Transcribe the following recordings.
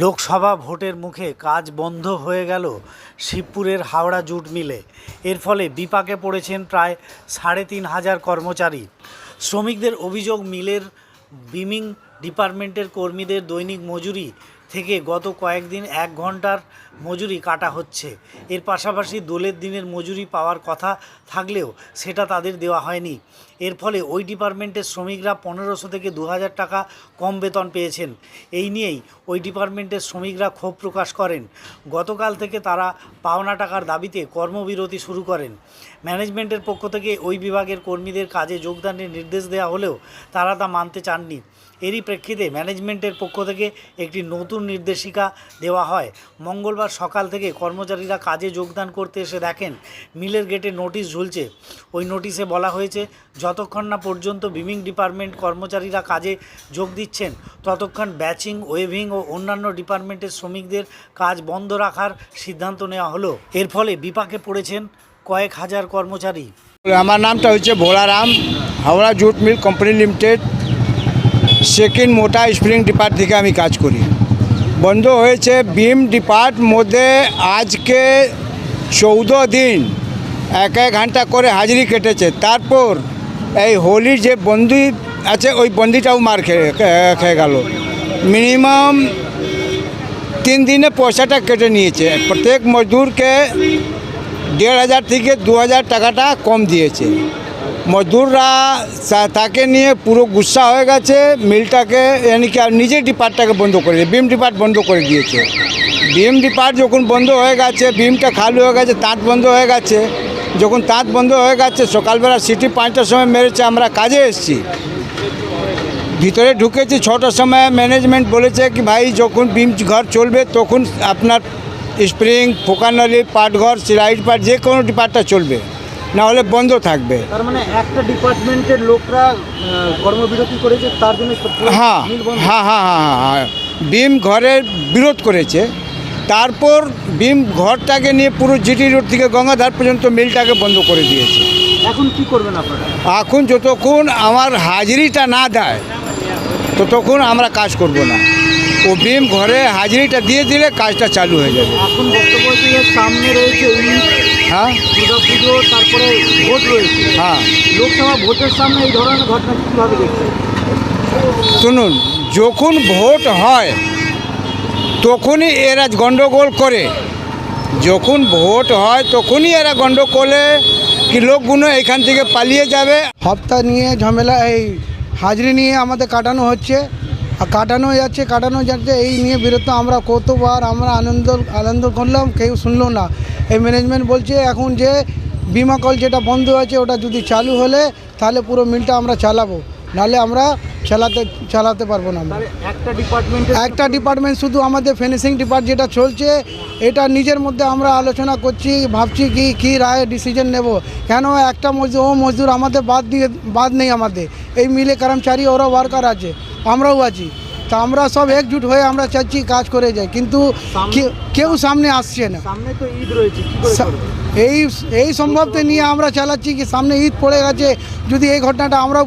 লোকসভা ভোটের মুখে কাজ বন্ধ হয়ে গেল শিবপুরের হাওড়া জুট মিলে। এর ফলে বিপাকে পড়েছেন প্রায় সাড়ে তিন হাজার কর্মচারী। শ্রমিকদের অভিযোগ, মিলের বিমিং ডিপার্টমেন্টের কর্মীদের দৈনিক মজুরি থেকে গত কয়েকদিন এক ঘণ্টার মজুরি কাটা হচ্ছে। এর পাশাপাশি দোলের দিনের মজুরি পাওয়ার কথা থাকলেও সেটা তাদের দেওয়া হয়নি। এর ফলে ওই ডিপার্টমেন্টের শ্রমিকরা পনেরোশো থেকে দু হাজার টাকা কম বেতন পেয়েছেন। এই নিয়েই ওই ডিপার্টমেন্টের শ্রমিকরা ক্ষোভ প্রকাশ করেন। গতকাল থেকে তারা পাওনা টাকার দাবিতে কর্মবিরতি শুরু করেন। ম্যানেজমেন্টের পক্ষ থেকে ওই বিভাগের কর্মীদের কাজে যোগদানের নির্দেশ দেওয়া হলেও তারা তা মানতে চাননি। এরই প্রেক্ষিতে ম্যানেজমেন্টের পক্ষ থেকে একটি নতুন নির্দেশিকা দেওয়া হয়। মঙ্গলবার সকাল থেকে কর্মচারীরা কাজে যোগদান করতে এসে দেখেন, মিলের গেটে নোটিশ ঝুলছে। ওই নোটিশে বলা হয়েছে যতক্ষণ না পর্যন্ত বিমিং ডিপার্টমেন্ট কর্মচারীরা কাজে যোগ দিচ্ছেন, ততক্ষণ ব্যাচিং, ওয়েভিং ও অন্যান্য ডিপার্টমেন্টের শ্রমিকদের কাজ বন্ধ রাখার সিদ্ধান্ত নেওয়া হলো। এর ফলে বিপাকে পড়েছেন কয়েক হাজার কর্মচারী। আমার নামটা হচ্ছে Bholaram, Howrah jute mill company limited, second মোটা স্প্রিং ডিপার্ট থেকে আমি কাজ করি। বন্ধ হয়েছে বিম ডিপার্ট মধ্যে আজকে চৌদ্দ দিন, এক এক ঘণ্টা করে হাজিরি কেটেছে। তারপর এই হোলির যে বন্দি আছে, ওই বন্দিটাও মার খেয়ে খেয়ে গেল। মিনিমাম তিন দিনে পয়সাটা কেটে নিয়েছে। প্রত্যেক মজদুরকে দেড় হাজার থেকে দু হাজার টাকাটা কম দিয়েছে। মজদুররা তাকে নিয়ে পুরো গুসা হয়ে গেছে, মিলটাকে কি আর নিজের ডিপার্টটাকে বন্ধ করে বিম ডিপার্ট বন্ধ করে দিয়েছে। বিম ডিপার্ট যখন বন্ধ হয়ে গেছে বিমটা খালি হয়ে গেছে, তাঁত বন্ধ হয়ে গেছে। যখন তাঁত বন্ধ হয়ে গেছে সকালবেলা সিটি পাঁচটার সময় মেরেছে আমরা কাজে এসেছি। ভিতরে ঢুকেছি ছটার সময় ম্যানেজমেন্ট বলেছে কি ভাই যখন বিম ঘর চলবে তখন আপনার স্প্রিং ফোকানালি পাটঘর সিলাইট পাট যে কোনো ডিপার্টটা চলবে। না হলে বন্ধ থাকবে। তার মানে একটা ডিপার্টমেন্টের লোকরা কর্মবিরতি করেছে তার জন্য হ্যাঁ হ্যাঁ হ্যাঁ হ্যাঁ হ্যাঁ বিম ঘরের বিরোধ করেছে। তারপর বিম ঘরটাকে নিয়ে পুরো জিটি রোড থেকে গঙ্গাধার পর্যন্ত মিলটাকে বন্ধ করে দিয়েছে। এখন কি করবেন আপনারা? এখন যতক্ষণ আমার হাজিরিটা না দেয় ততক্ষণ আমরা কাজ করব না। ও বিম ঘরে হাজিরিটা দিয়ে দিলে কাজটা চালু হয়ে যাবে। এখন বক্তব্য হচ্ছে সামনে রয়েছে হ্যাঁ? দুর্গা পুজো তারপরে ভোট রয়েছে। হ্যাঁ। লোকসভা ভোটের সামনে এই ধরনের ঘটনা কীভাবে দেখছেন? শুনুন যখন ভোট হয় তখনই এরা গণ্ডগোল করে। যখন ভোট হয়, তখনই এরা গণ্ডগোলে কি লোকগুলো এখান থেকে পালিয়ে যাবে। হপ্তা নিয়ে ঝামেলা, এই হাজিরি নিয়ে আমাদের কাটানো হচ্ছে। আর কাটানো যাচ্ছে কাটানো যাচ্ছে, এই নিয়ে বিরত আমরা কতবার আমরা আনন্দ আনন্দ করলাম, কেউ শুনলো না। এই ম্যানেজমেন্ট বলছে, এখন যে বিমা কল যেটা বন্ধ আছে, ওটা যদি চালু হলে, তাহলে পুরো মিলটা আমরা চালাবো। নাহলে আমরা চালাতে চালাতে পারব না আমরা। একটা ডিপার্টমেন্ট শুধু আমাদের ফিনিশিং ডিপার্ট যেটা চলছে এটা নিজের মধ্যে আমরা আলোচনা করছি ভাবছি কি কি রায় ডিসিশন নেব। কেন একটা মজদুর ও মজদুর আমাদের বাদ দিয়ে বাদ নেই আমাদের। এই মিলে কর্মচারী ওরা ওয়ার্কার আছে আমরাও আছি। তা আমরা সব একজুট হয়ে আমরা চাচ্ছি কাজ করে যাই কিন্তু কেউ- সামনে আসছে না? এই এই সম্ভবতে নিয়ে আমরা চালাচ্ছি কি সামনে ঈদ পড়ে গেছে যদি এই ঘটনাটা আমরাও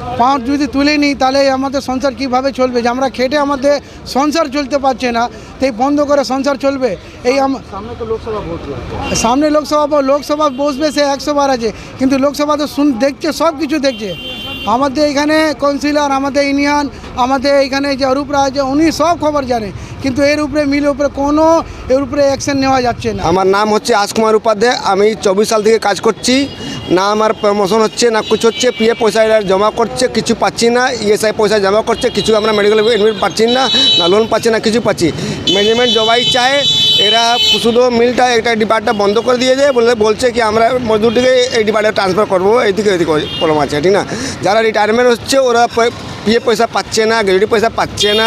প- পাঁচ যদি তুলে নিই তাহলে আমাদের সংসার কীভাবে চলবে? যে আমরা খেটে আমাদের সংসার চলতে পারছে না তো এই বন্ধ করে সংসার চলবে? এই সামনে লোকসভা ভোট লোকসভা বসবে সে একশো বার আছে কিন্তু লোকসভা তো শুন দেখছে সব কিছু দেখছে। আমাদের এখানে কাউন্সিলর আমাদের ইউনিয়ন আমাদের এখানে যে অরূপরা আছে উনি সব খবর জানে কিন্তু এর উপরে মিল উপরে কোনো এর উপরে অ্যাকশন নেওয়া যাচ্ছে না। আমার নাম হচ্ছে আজকুমার উপাধ্যায় আমি চব্বিশ সাল থেকে কাজ করছি। না আমার প্রমোশন হচ্ছে, না কিছু হচ্ছে পিএফ পয়সা এরা জমা করছে, কিছু পাচ্ছি না ইএসআই পয়সা জমা করছে, কিছু আমরা মেডিকেল এডমিট পাচ্ছি না না লোন পাচ্ছি, না কিছু পাচ্ছি। ম্যানেজমেন্ট জবাই চায়, এরা শুধু মিলটা একটা ডিপার্টটা বন্ধ করে দিয়েছে বলে বলছে কি আমরা মজদুরটিকে এই ডিপার্টে ট্রান্সফার করব, এইদিকে এইদিকে প্রবলেম আছে, ঠিক না? যারা রিটায়ারমেন্ট হচ্ছে, ওরা পিএফ পয়সা পাচ্ছে না গ্রেডি পয়সা পাচ্ছে না।